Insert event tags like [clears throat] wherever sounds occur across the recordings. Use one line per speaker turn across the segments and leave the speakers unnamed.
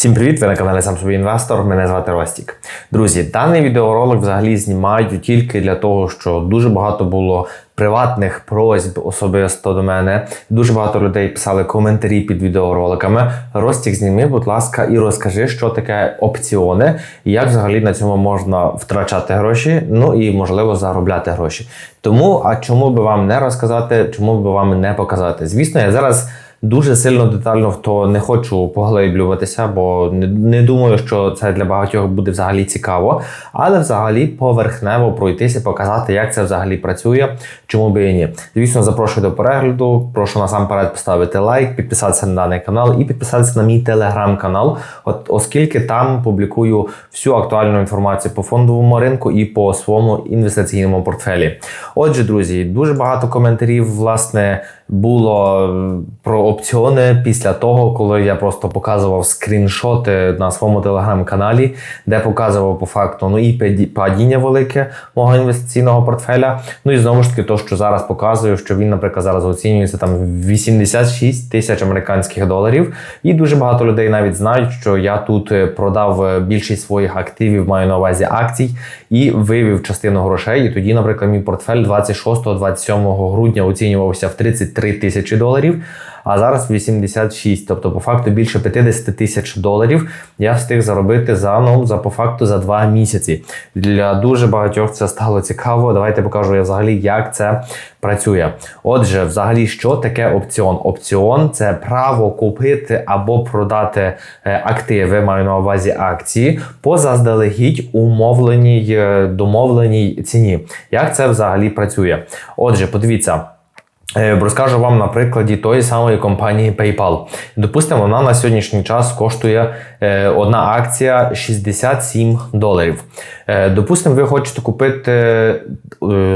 Всім привіт! Ви на каналі Сам собі інвестор. Мене звати Ростік. Друзі, даний відеоролик взагалі знімаю тільки для того, що дуже багато було приватних просьб особисто до мене. Дуже багато людей писали коментарі під відеороликами. Ростік, зніми, будь ласка, і розкажи, що таке опціони і як взагалі на цьому можна втрачати гроші, ну і можливо заробляти гроші. Тому а чому би вам не розказати, чому би вам не показати? Звісно, я зараз. Дуже сильно детально в то не хочу поглиблюватися, бо не, не думаю, що це для багатьох буде взагалі цікаво. Але взагалі поверхнево пройтися, показати, як це взагалі працює, чому би і ні. Звісно, запрошую до перегляду. Прошу насамперед поставити лайк, підписатися на даний канал і підписатися на мій телеграм-канал, от оскільки там публікую всю актуальну інформацію по фондовому ринку і по своєму інвестиційному портфелі. Отже, друзі, дуже багато коментарів, власне було про опціони після того, коли я просто показував скріншоти на своєму телеграм-каналі, де показував по факту ну і падіння велике мого інвестиційного портфеля. Ну і знову ж таки, то, що зараз показую, що він, наприклад, зараз оцінюється там 86 тисяч американських доларів. І дуже багато людей навіть знають, що я тут е, продав е, більшість своїх активів, маю на увазі акцій, і вивів частину грошей. І тоді, наприклад, мій портфель 26-27 грудня оцінювався в 33 3 тисячі доларів, а зараз 86. Тобто, по факту більше 50 тисяч доларів я встиг заробити за ну, за по факту за 2 місяці. Для дуже багатьох це стало цікаво. Давайте покажу я взагалі, як це працює. Отже, взагалі, що таке опціон? Опціон це право купити або продати е, активи, маю на увазі акції, по заздалегідь умовленій е, домовленій ціні. Як це взагалі працює? Отже, подивіться. Е, розкажу вам на прикладі тої самої компанії PayPal. Допустимо, вона на сьогоднішній час коштує е, одна акція 67 доларів. Е, допустимо, ви хочете купити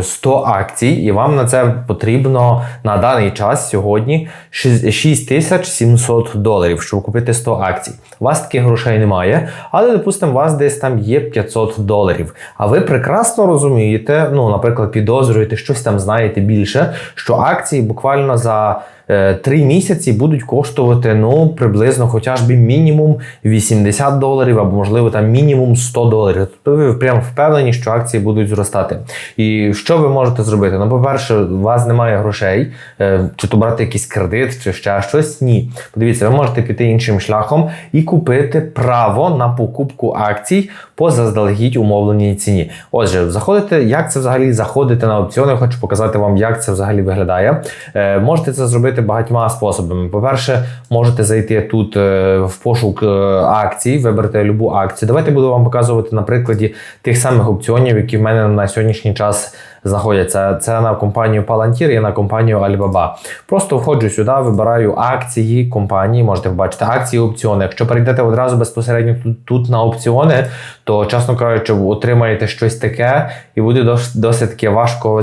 100 акцій, і вам на це потрібно на даний час сьогодні 6700 доларів, щоб купити 100 акцій. У вас таких грошей немає, але, допустимо, у вас десь там є 500 доларів. А ви прекрасно розумієте, ну, наприклад, підозрюєте, щось там знаєте більше, що акції акції буквально за Е, три місяці будуть коштувати ну приблизно хоча б мінімум 80 доларів, або можливо там мінімум 100 доларів. Тобто ви прямо впевнені, що акції будуть зростати. І що ви можете зробити? Ну, по-перше, у вас немає грошей, е, чи то брати якийсь кредит, чи ще щось. Ні. Подивіться, ви можете піти іншим шляхом і купити право на покупку акцій по заздалегідь умовленій ціні. Отже, заходите, як це взагалі заходити на опціони? Я хочу показати вам, як це взагалі виглядає. Е, можете це зробити багатьма способами. По-перше, можете зайти тут е, в пошук е, акцій, вибрати любу акцію. Давайте буду вам показувати на прикладі тих самих опціонів, які в мене на сьогоднішній час знаходяться. Це на компанію Palantir і на компанію Alibaba. Просто входжу сюди, вибираю акції компанії, можете побачити акції опціони. Якщо перейдете одразу безпосередньо тут, тут на опціони, то, чесно кажучи, отримаєте щось таке, і буде досить таки важко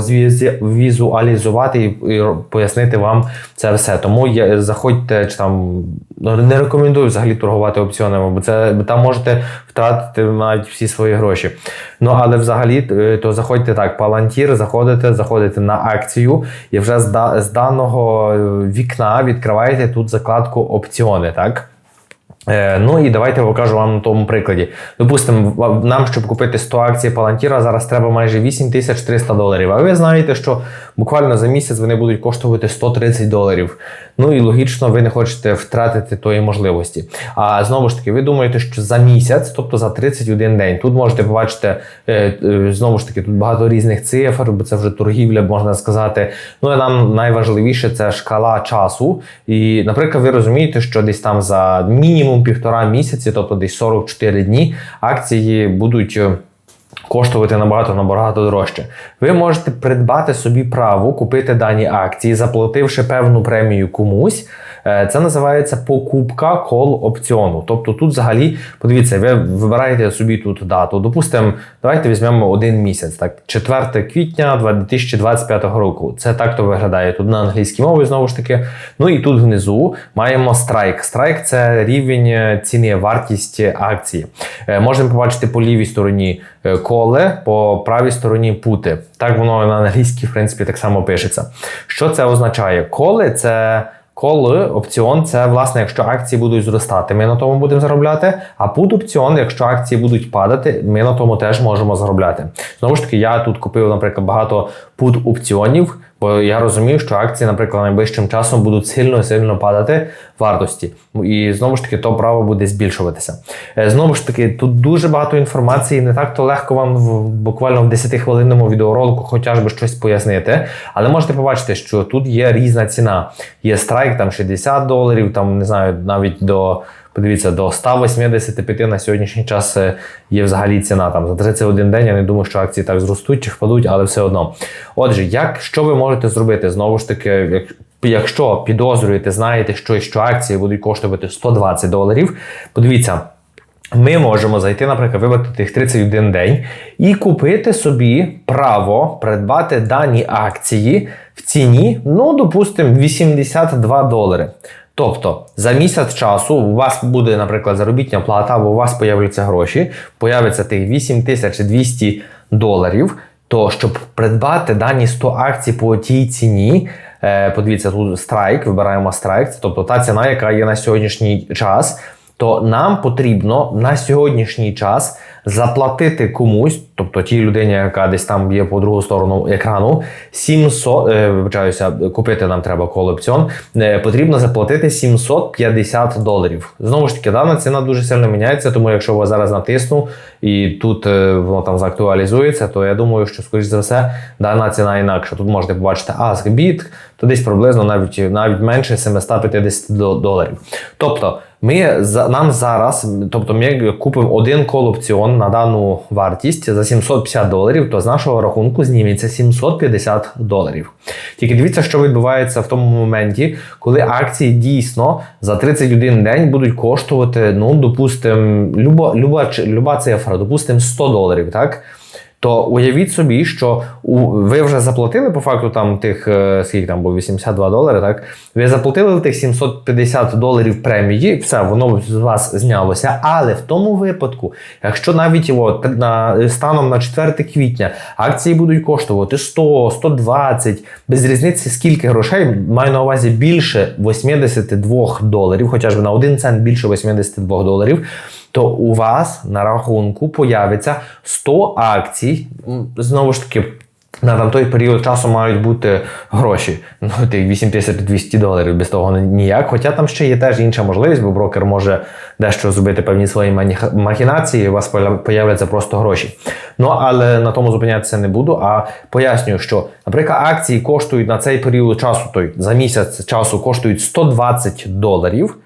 візуалізувати і, пояснити вам це все. Тому я, заходьте чи там ну, не рекомендую взагалі торгувати опціонами, бо це там можете втратити навіть всі свої гроші. Ну але взагалі е, то заходьте так, Palantir, заходите, заходите на акцію і вже з, з даного вікна відкриваєте тут закладку опціони. так? Е, ну і давайте покажу вам на тому прикладі. Допустимо, нам, щоб купити 100 акцій Palantir, зараз треба майже 8300 доларів. А ви знаєте, що буквально за місяць вони будуть коштувати 130 доларів. Ну і логічно, ви не хочете втратити тої можливості. А знову ж таки, ви думаєте, що за місяць, тобто за 31 день, тут можете побачити е, е, знову ж таки, тут багато різних цифр, бо це вже торгівля, можна сказати. Ну і нам найважливіше це шкала часу. І, наприклад, ви розумієте, що десь там за мінімум півтора місяці, тобто десь 44 дні, акції будуть. Е, коштувати набагато набагато дорожче. Ви можете придбати собі право купити дані акції, заплативши певну премію комусь. Е, це називається покупка кол опціону. Тобто тут взагалі, подивіться, ви вибираєте собі тут дату. Допустимо, давайте візьмемо один місяць, так, 4 квітня 2025 року. Це так то виглядає тут на англійській мові, знову ж таки. Ну і тут внизу маємо страйк. Страйк це рівень ціни, вартість акції. Е, можемо побачити по лівій стороні е, коле, по правій стороні пути. Так воно на англійській, в принципі, так само пишеться. Що це означає? Коле це Коли опціон це власне, якщо акції будуть зростати, ми на тому будемо заробляти. А пут опціон, якщо акції будуть падати, ми на тому теж можемо заробляти. Знову ж таки, я тут купив, наприклад, багато пут опціонів, бо я розумію, що акції, наприклад, найближчим часом будуть сильно сильно падати вартості. І знову ж таки, то право буде збільшуватися. Е, Знову ж таки, тут дуже багато інформації, не так то легко вам в буквально в 10-хвилинному відеоролику хоча б щось пояснити. Але можете побачити, що тут є різна ціна. Є страйк там 60 доларів, там не знаю, навіть до. Подивіться, до 185 на сьогоднішній час е, є взагалі ціна. Там за 31 день я не думаю, що акції так зростуть чи впадуть, але все одно. Отже, як що ви можете зробити? Знову ж таки, як, якщо підозрюєте, знаєте, що, що акції будуть коштувати 120 доларів, подивіться. Ми можемо зайти, наприклад, вибрати тих 31 день і купити собі право придбати дані акції в ціні, ну, допустимо, 82 долари. Тобто за місяць часу у вас буде, наприклад, заробітня плата, або у вас появляться гроші, появиться тих 8200 доларів. То щоб придбати дані 100 акцій по тій ціні, е, подивіться, тут страйк, вибираємо страйк, тобто та ціна, яка є на сьогоднішній час, то нам потрібно на сьогоднішній час заплатити комусь, тобто тій людині, яка десь там є по другу сторону екрану, 700, е, вибачаюся, купити нам треба колопціон, е, потрібно заплатити 750 доларів. Знову ж таки, дана ціна дуже сильно міняється, тому якщо ви зараз натисну і тут е, воно там заактуалізується, то я думаю, що скоріш за все дана ціна інакша. Тут можете побачити AskBid, то десь приблизно навіть навіть менше 750 доларів. Тобто, ми нам зараз, тобто ми купимо один колопціон на дану вартість за 750 доларів, то з нашого рахунку зніметься 750 доларів. Тільки дивіться, що відбувається в тому моменті, коли акції дійсно за 31 день будуть коштувати, ну, допустимо, люба, люба, люба цифра, допустимо, 100 доларів, так? То уявіть собі, що ви вже заплатили по факту там тих, е, скільки там було 82 долари, так? Ви заплатили тих 750 доларів премії, все, воно з вас знялося. Але в тому випадку, якщо навіть от, на, станом на 4 квітня акції будуть коштувати 100, 120, без різниці скільки грошей, маю на увазі більше 82 доларів, хоча ж на 1 цент більше 82 доларів то у вас на рахунку появиться 100 акцій. Знову ж таки, на там той період часу мають бути гроші. Ну, тих 8200 доларів без того ніяк. Хоча там ще є теж інша можливість, бо брокер може дещо зробити певні свої махінації, і у вас появляться просто гроші. Ну, але на тому зупинятися не буду. А пояснюю, що, наприклад, акції коштують на цей період часу, той за місяць часу коштують 120 доларів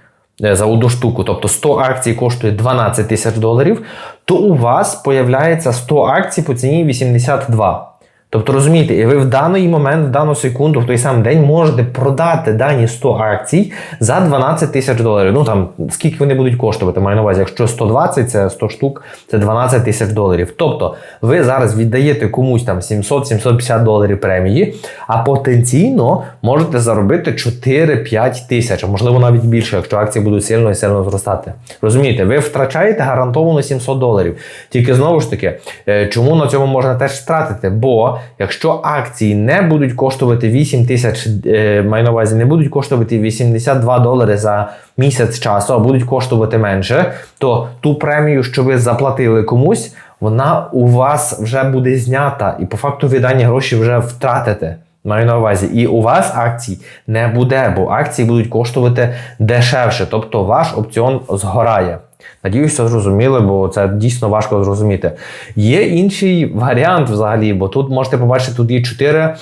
за одну штуку, тобто 100 акцій коштує 12 тисяч доларів, то у вас появляється 100 акцій по ціні 82. Тобто розумієте, і ви в даний момент, в дану секунду, в той самий день можете продати дані 100 акцій за 12 тисяч доларів. Ну там скільки вони будуть коштувати? Маю на увазі, якщо 120, це 100 штук, це 12 тисяч доларів. Тобто ви зараз віддаєте комусь там 700-750 доларів премії, а потенційно можете заробити 4-5 тисяч, а можливо навіть більше, якщо акції будуть сильно і сильно зростати. Розумієте, ви втрачаєте гарантовано 700 доларів. Тільки знову ж таки, е, чому на цьому можна теж втратити? Бо якщо акції не будуть коштувати 8 тисяч, е, маю на увазі, не будуть коштувати 82 долари за місяць часу, а будуть коштувати менше, то ту премію, що ви заплатили комусь, вона у вас вже буде знята, і по факту ви гроші вже втратите. Маю на увазі, і у вас акцій не буде, бо акції будуть коштувати дешевше, тобто ваш опціон згорає. Надіюся, зрозуміли, бо це дійсно важко зрозуміти. Є інший варіант взагалі, бо тут можете побачити, тут є 4,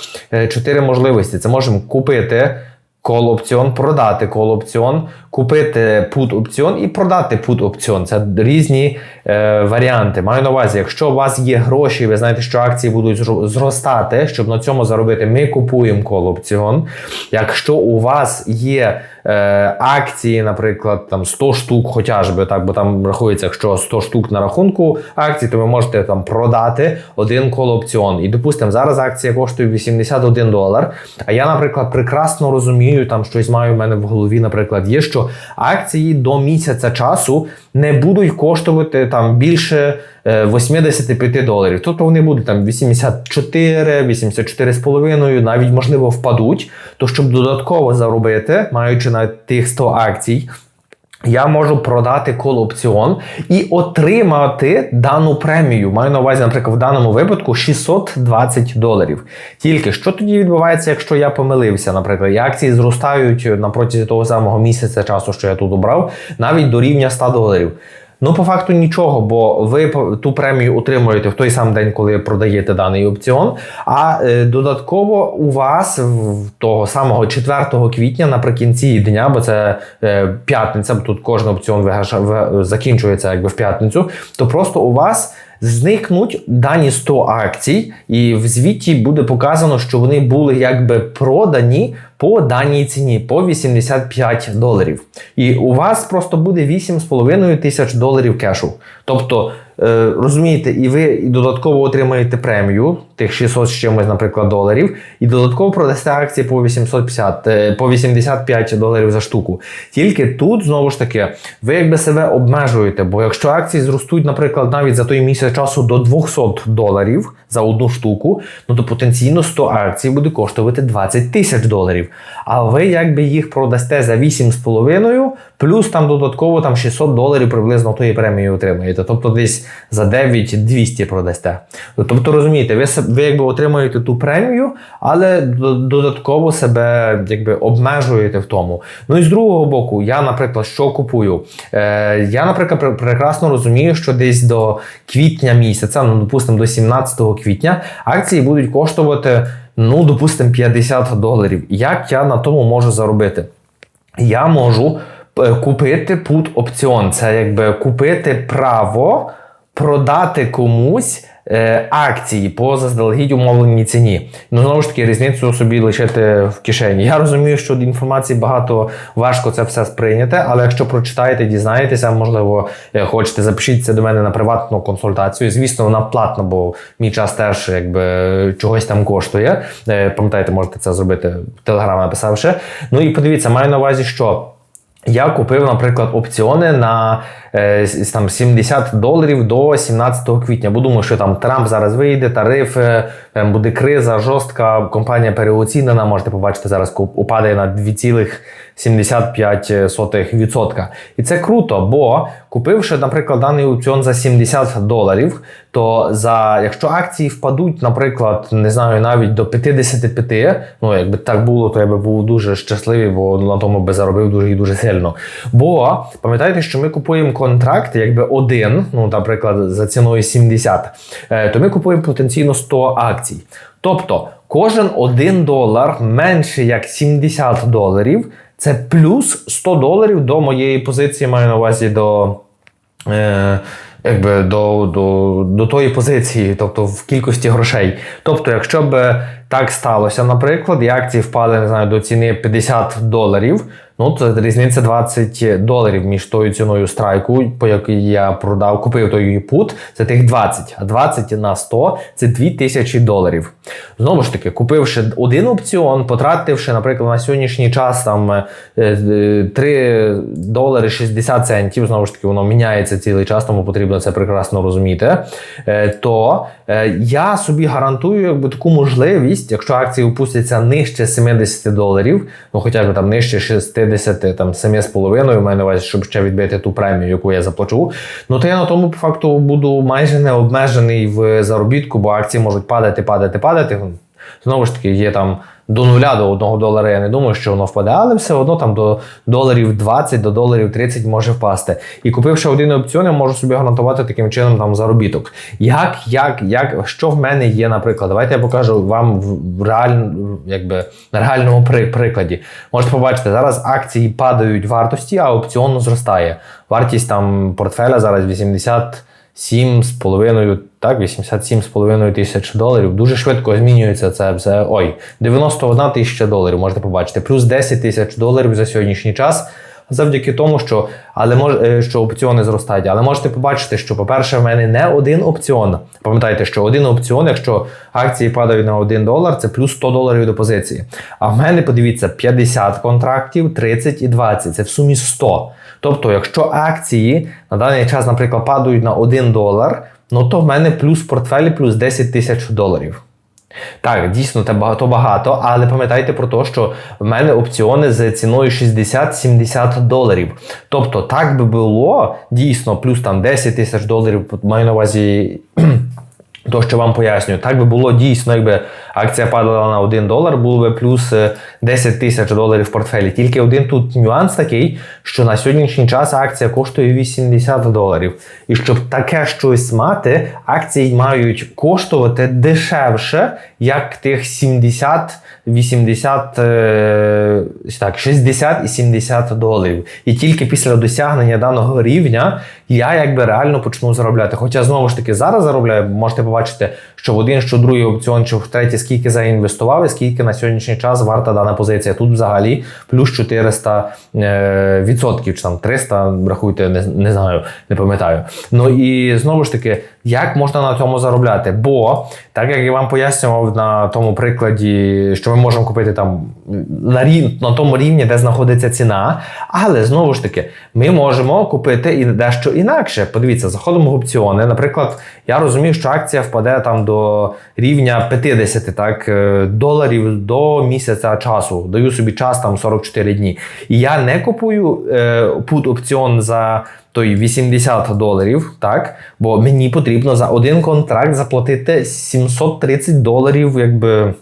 4 можливості. Це можемо купити кол-опціон, продати кол-опціон, купити пут-опціон і продати пут-опціон. Це різні е, варіанти. Маю на увазі, якщо у вас є гроші, ви знаєте, що акції будуть зростати, щоб на цьому заробити, ми купуємо кол-опціон. Якщо у вас є е, акції, наприклад, там 100 штук, хоча ж би так, бо там рахується, якщо 100 штук на рахунку акцій, то ви можете там продати один кол-опціон. І допустимо, зараз акція коштує 81 долар. А я, наприклад, прекрасно розумію, розумію, там щось маю в мене в голові, наприклад, є, що акції до місяця часу не будуть коштувати там більше е, 85 доларів. Тобто вони будуть там 84, 84,5, навіть можливо впадуть. То щоб додатково заробити, маючи на тих 100 акцій. Я можу продати кол-опціон і отримати дану премію. Маю на увазі, наприклад, в даному випадку 620 доларів. Тільки що тоді відбувається, якщо я помилився, наприклад, і акції зростають на протязі того самого місяця часу, що я тут обрав, навіть до рівня 100 доларів. Ну, по факту нічого, бо ви ту премію отримуєте в той самий день, коли продаєте даний опціон. А е, додатково у вас в того самого 4 квітня наприкінці дня, бо це е, п'ятниця, бо тут кожен опціон виграш... в- закінчується якби в п'ятницю, то просто у вас. Зникнуть дані 100 акцій, і в звіті буде показано, що вони були якби продані по даній ціні по 85 доларів. І у вас просто буде 8,5 тисяч доларів кешу. Тобто, розумієте, і ви і додатково отримаєте премію, тих 600 з чимось, наприклад, доларів, і додатково продасте акції по 850, е, по 85 доларів за штуку. Тільки тут, знову ж таки, ви якби себе обмежуєте, бо якщо акції зростуть, наприклад, навіть за той місяць часу до 200 доларів за одну штуку, ну то потенційно 100 акцій буде коштувати 20 тисяч доларів. А ви якби їх продасте за 8,5, плюс там додатково там 600 доларів приблизно тої премії отримаєте. Тобто десь за 9200 продасте. Тобто розумієте, ви, ви якби отримуєте ту премію, але додатково себе якби обмежуєте в тому. Ну і з другого боку, я, наприклад, що купую? Е, я, наприклад, прекрасно розумію, що десь до квітня місяця, ну допустимо, до 17 квітня, акції будуть коштувати, ну, допустимо, 50 доларів. Як я на тому можу заробити? Я можу е, купити put опціон. Це якби купити право продати комусь е, акції по заздалегідь умовленій ціні. Ну знову ж таки, різницю собі лишити в кишені. Я розумію, що інформації багато важко це все сприйняти, але якщо прочитаєте, дізнаєтеся, можливо, е, хочете, запишіться до мене на приватну консультацію. Звісно, вона платна, бо мій час теж якби чогось там коштує. Е, Пам'ятаєте, можете це зробити в телеграм написавши. Ну і подивіться, маю на увазі, що. Я купив, наприклад, опціони на там 70 доларів до 17 квітня. Бо думаю, що там Трамп зараз вийде, тарифи, е, буде криза жорстка, компанія переоцінена. Можете побачити зараз упадає на 2,75%. І це круто, бо купивши, наприклад, даний опціон за 70 доларів, то за якщо акції впадуть, наприклад, не знаю, навіть до 55, ну якби так було, то я би був дуже щасливий, бо на тому би заробив дуже і дуже сильно. Бо пам'ятаєте, що ми купуємо контракт, якби один, ну, наприклад, за ціною 70, е, то ми купуємо потенційно 100 акцій. Тобто кожен 1 долар менше як 70 доларів. Це плюс 100 доларів до моєї позиції, маю на увазі до е, якби до, до, до тої позиції, тобто в кількості грошей. Тобто, якщо б так сталося, наприклад, і акції впали не знаю, до ціни 50 доларів, ну це різниця 20 доларів між тою ціною страйку, по якій я продав, купив той пут, це тих 20, а 20 на 100 це 2000 доларів. Знову ж таки, купивши один опціон, потративши, наприклад, на сьогоднішній час там е, е, 3 долари 60 центів, знову ж таки, воно міняється цілий час, тому потрібно це прекрасно розуміти. е, То е, я собі гарантую якби таку можливість, якщо акції опустяться нижче 70 доларів, ну хоча б там нижче 60, там 7,5, маю на увазі, щоб ще відбити ту премію, яку я заплачу. Ну то я на тому по факту буду майже не обмежений в заробітку, бо акції можуть падати, падати, падати. Знову ж таки, є там до нуля до 1 долара. Я не думаю, що воно впаде, але все одно там до доларів 20, до доларів 30 може впасти. І купивши один опціон, я можу собі гарантувати таким чином там заробіток. Як, як, як, що в мене є, наприклад, давайте я покажу вам в реаль, якби, на реальному при, прикладі. Можете побачити, зараз акції падають вартості, а опціон зростає. Вартість там портфеля зараз 80. 7,5, так, 87,5 тисяч доларів. Дуже швидко змінюється це все. Ой, 91 тисяча доларів можете побачити. Плюс 10 тисяч доларів за сьогоднішній час. Завдяки тому, що але мож, е, що опціони зростають. Але можете побачити, що, по-перше, в мене не один опціон. Пам'ятайте, що один опціон, якщо акції падають на 1 долар, це плюс 100 доларів до позиції. А в мене, подивіться, 50 контрактів, 30 і 20. Це в сумі 100. Тобто, якщо акції на даний час, наприклад, падають на 1 долар, ну то в мене плюс портфелі плюс 10 тисяч доларів. Так, дійсно, це багато багато, але пам'ятайте про те, що в мене опціони з ціною 60-70 доларів. Тобто, так би було дійсно, плюс там 10 тисяч доларів, маю на увазі. [clears throat] То, що вам пояснюю, так би було дійсно, якби акція падала на 1 долар, було би плюс е, 10 тисяч доларів в портфелі. Тільки один тут нюанс такий, що на сьогоднішній час акція коштує 80 доларів. І щоб таке щось мати, акції мають коштувати дешевше, як тих 70, 80, е, так, 60 і 70 доларів. І тільки після досягнення даного рівня я якби реально почну заробляти. Хоча знову ж таки зараз заробляю, можете побачити, що в один, що другий опціон, чи в третій, скільки заінвестував, і скільки на сьогоднішній час варта дана позиція. Тут взагалі плюс 400 е, від. 300%, чи там 300, рахуйте, не, не знаю, не пам'ятаю. Ну і знову ж таки, як можна на цьому заробляти? Бо так як я вам пояснював на тому прикладі, що ми можемо купити там на рів, на тому рівні, де знаходиться ціна, але знову ж таки, ми можемо купити і дещо інакше. Подивіться, заходимо в опціони. Наприклад, я розумію, що акція впаде там до рівня 50 так, е, доларів до місяця часу. Даю собі час там 44 дні. І я не купую е, пут Той 80 доларів, так? Бо мені потрібно за один контракт заплатити 730 доларів, якби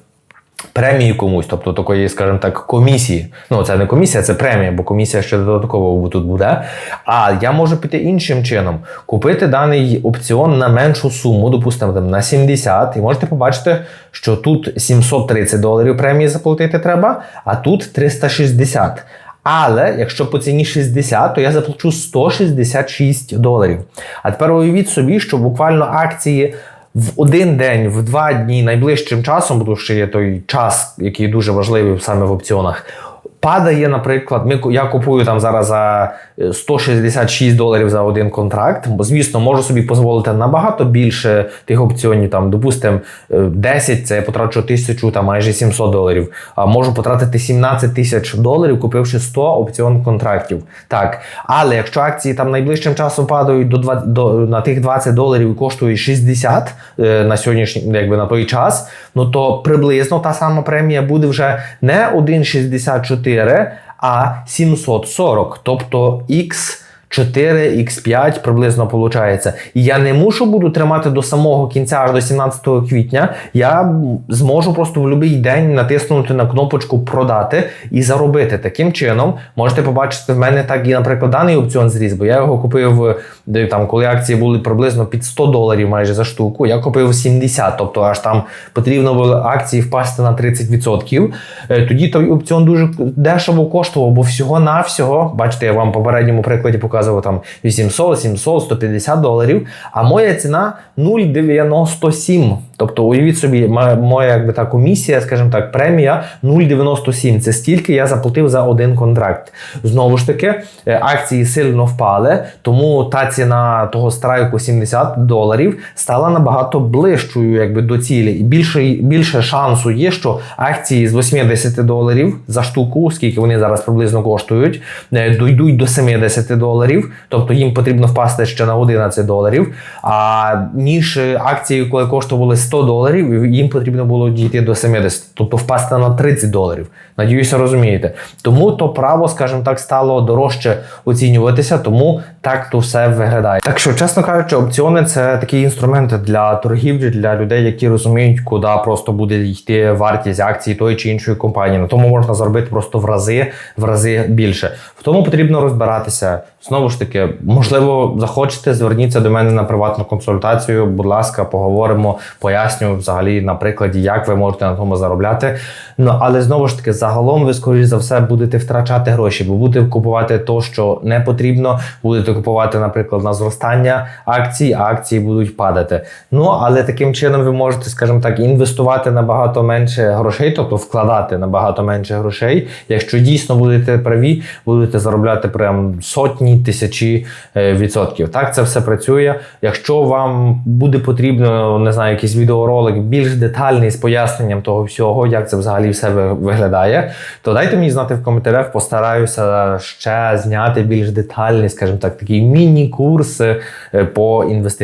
премії комусь, тобто такої, скажімо так, комісії. Ну, це не комісія, це премія, бо комісія ще додатково тут буде. А я можу піти іншим чином, купити даний опціон на меншу суму, допустимо, там, на 70, і можете побачити, що тут 730 доларів премії заплатити треба, а тут 360. Але якщо по ціні 60, то я заплачу 166 доларів. А тепер уявіть собі, що буквально акції в один день, в два дні найближчим часом, тому що є той час, який дуже важливий саме в опціонах. Падає, наприклад, ми, я купую там зараз за 166 доларів за один контракт, бо, звісно, можу собі дозволити набагато більше тих опціонів, там, допустимо, 10, це я потрачу 1000, там майже 700 доларів. А можу потратити 17 тисяч доларів, купивши 100 опціон контрактів. Так, але якщо акції там найближчим часом падають до 20, до, на тих 20 доларів і коштують 60 е, на сьогоднішній, якби на той час, ну то приблизно та сама премія буде вже не 1,64 а 740, тобто X 4, X5 приблизно виходить. І я не мушу буду тримати до самого кінця, аж до 17 квітня. Я зможу просто в будь-який день натиснути на кнопочку продати і заробити. Таким чином, можете побачити в мене так і, наприклад, даний опціон зріс, бо я його купив там, коли акції були приблизно під 100 доларів майже за штуку. Я купив 70, тобто аж там потрібно було акції впасти на 30%. Е, тоді той опціон дуже дешево коштував, бо всього-навсього, бачите, я вам в попередньому прикладі показував там 800, 700, 150 доларів. А моя ціна 0,97. Тобто, уявіть собі, моя якби та комісія, скажімо так, премія 0,97. Це стільки я заплатив за один контракт. Знову ж таки, е, акції сильно впали, тому та ціна того страйку 70 доларів стала набагато ближчою якби, до цілі. І більше більше шансу є, що акції з 80 доларів за штуку, скільки вони зараз приблизно коштують, е, дійдуть до 70 доларів, тобто їм потрібно впасти ще на 11 доларів. А ніж акції, коли коштували 100 доларів, їм потрібно було дійти до 70, тобто впасти на 30 доларів. Надіюся, розумієте. Тому то право, скажімо так, стало дорожче оцінюватися, тому так то все виглядає. Так що, чесно кажучи, опціони це такі інструменти для торгівлі, для людей, які розуміють, куди просто буде йти вартість акції тої чи іншої компанії. На тому можна заробити просто в рази, в рази більше. В тому потрібно розбиратися. Знову ж таки, можливо, захочете, зверніться до мене на приватну консультацію. Будь ласка, поговоримо, поясню взагалі на прикладі, як ви можете на тому заробляти. Ну але знову ж таки, загалом ви, скоріш за все, будете втрачати гроші, бо будете купувати то, що не потрібно, будете купувати, наприклад, на зростання акцій, а акції будуть падати. Ну але таким чином ви можете, скажімо так, інвестувати набагато менше грошей, тобто вкладати набагато менше грошей. Якщо дійсно будете праві, будете заробляти прям сотні тисячі е, відсотків. Так це все працює. Якщо вам буде потрібно, не знаю, якийсь відеоролик більш детальний з поясненням того всього, як це взагалі все виглядає, то дайте мені знати в коментарях. Постараюся ще зняти більш детальний, скажімо так, такий міні-курс е, по інвестиціям.